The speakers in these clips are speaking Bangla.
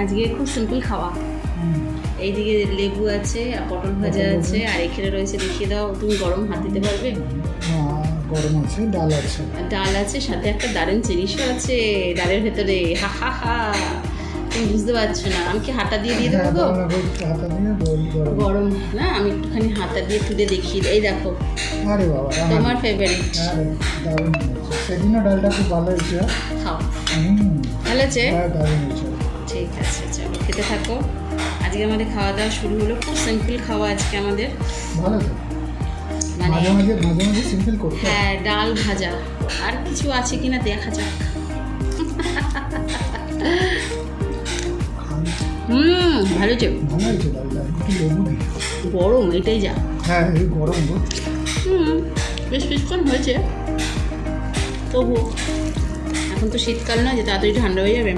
আজকে খুব সিম্পল খাওয়া। এইদিকে লেবু আছে আর পটল ভাজা আছে আর এখানে রয়েছে দেখিয়ে দাও তুমি গরম হাত দিতে পারবে? গরম আছে ডাল আছে। ডাল আছে সাথে একটা দারুণ জিনিসও আছে ডালের ভেতরে। হা হা হা। তুমি বুঝতে পারছ না আমি কি হাতা দিয়ে দিয়ে দেবো হ্যাঁ, দিয়ে বল গরম। না? আমি একটুখানি হাতা দিয়ে তুলে দেখিয়ে দিই। এই দেখো তোমার ফেভারিট সেদিনও ডালটা খুব ভালো হয়েছে। খাও। ভালো আছে? হ্যাঁ দারুণ হয়েছে। ঠিক আছে চলো খেতে থাকো। আজকে আমাদের খাওয়া দাওয়া শুরু হলো। খুব সিম্পল খাওয়া আজকে আমাদের। ভালো মানে মাঝে মাঝে মাঝে সিম্পল করতে হ্যাঁ। ডাল ভাজা। আর কিছু আছে কিনা দেখা যাক। হুম ভালো যে ভালো হয়েছে ডালটা। একটু লেবু গরম এটাই যা। হ্যাঁ গরম হুম বেশ বেশক্ষণ হয়েছে। তবু এখন তো শীতকাল না যে তাড়াতাড়ি ঠান্ডা হয়ে যাবে।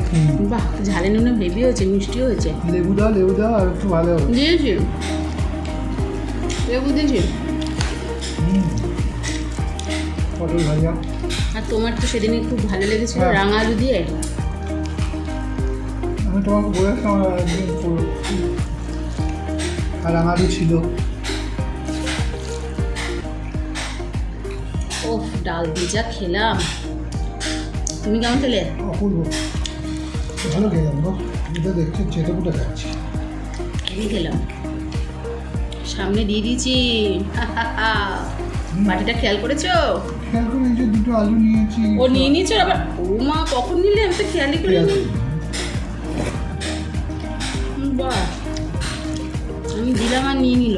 বাহ ঝালে নুনে হেভি হয়েছে মিষ্টিও হয়েছে। লেবু দাও লেবু দাও আর একটু ভালো হবে। দিয়েছি। লেবু দিয়েছি। পটল ভাজা। আর তোমার তো সেদিনই খুব ভালো লেগেছিল হ্যাঁ। রাঙা আলু দিয়ে। আমি তোমাকে বলেছিলাম। আর আমারও ছিল। ওফ ডাল দিয়ে যা খেলাম। তুমি কেমন খেলে? অপূর্ব। ভালো খেলাম এটা দেখছি চেটে পুটে খাচ্ছি। আমি খেলাম। সামনে দিয়ে দিয়েছি। বাটিটা খেয়াল করেছ? খেয়াল করে এই যে দুটো আলু নিয়েছি। ও নিয়ে নিয়েছো? আবার ও মা কখন নিলে? আমি তো খেয়ালই করি। বাহ। আমি দিলাম আর নিয়ে নিল।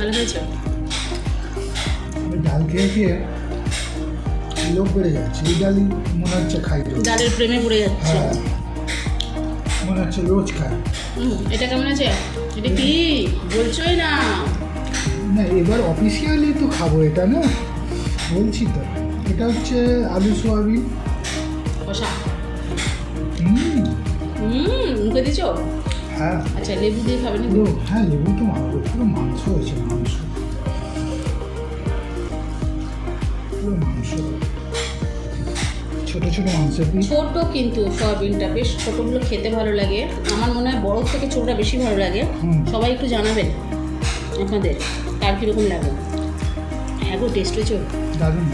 ভালো হয়েছে ডাল খেয়ে খেয়ে লোক বেড়ে যাচ্ছে। এই ডালই মনে হচ্ছে খাই ডালের প্রেমে পড়ে যাচ্ছে। হ্যাঁ মনে হচ্ছে রোজ খাই। এটা কেমন আছে? এটা কি? বলছোই না। না এবার অফিসিয়ালি তো খাব এটা না? বলছি তো। এটা হচ্ছে আলু সোয়াবিন। কষা। হুম। হুম মুখে দিছো? হ্যাঁ। আচ্ছা লেবু দিয়ে খাবে না পুরো হ্যাঁ লেবু তো মারবো পুরো মাংস হয়েছে মাংস। পুরো মাংস। ছোট ছোট মাংসের পিস ছোট কিন্তু সয়াবিনটা বেশ ছোটোগুলো খেতে ভালো লাগে। আমার মনে হয় বড় থেকে ছোটোটা বেশি ভালো লাগে। সবাই একটু জানাবেন আপনাদের কার কীরকম লাগে। হ্যাঁ গো টেস্ট হয়েছে। দারুণ।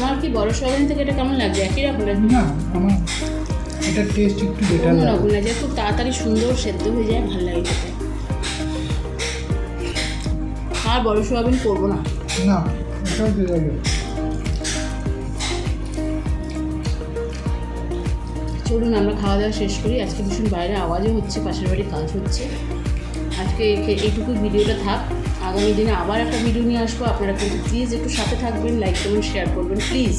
তোমার কি বড় সয়াবিন থেকে এটা কেমন লাগছে? একই রকম লাগছে। না আমার এটা টেস্ট একটু বেটার লাগে। অন্যরকম লাগছে। খুব তাড়াতাড়ি সুন্দর সেদ্ধ হয়ে যায় ভালো লাগে খেতে। আর বড় সয়াবিন করব না। না এটাও দিয়ে যাবে। চলুন আমরা খাওয়া দাওয়া শেষ করি। আজকে ভীষণ বাইরে আওয়াজও হচ্ছে পাশের বাড়ি কাজ হচ্ছে। আজকে এইটুকু ভিডিওটা থাক। আগামী দিনে আবার একটা ভিডিও নিয়ে আসব। আপনারা কিন্তু প্লিজ একটু সাথে থাকবেন লাইক করবেন শেয়ার করবেন প্লিজ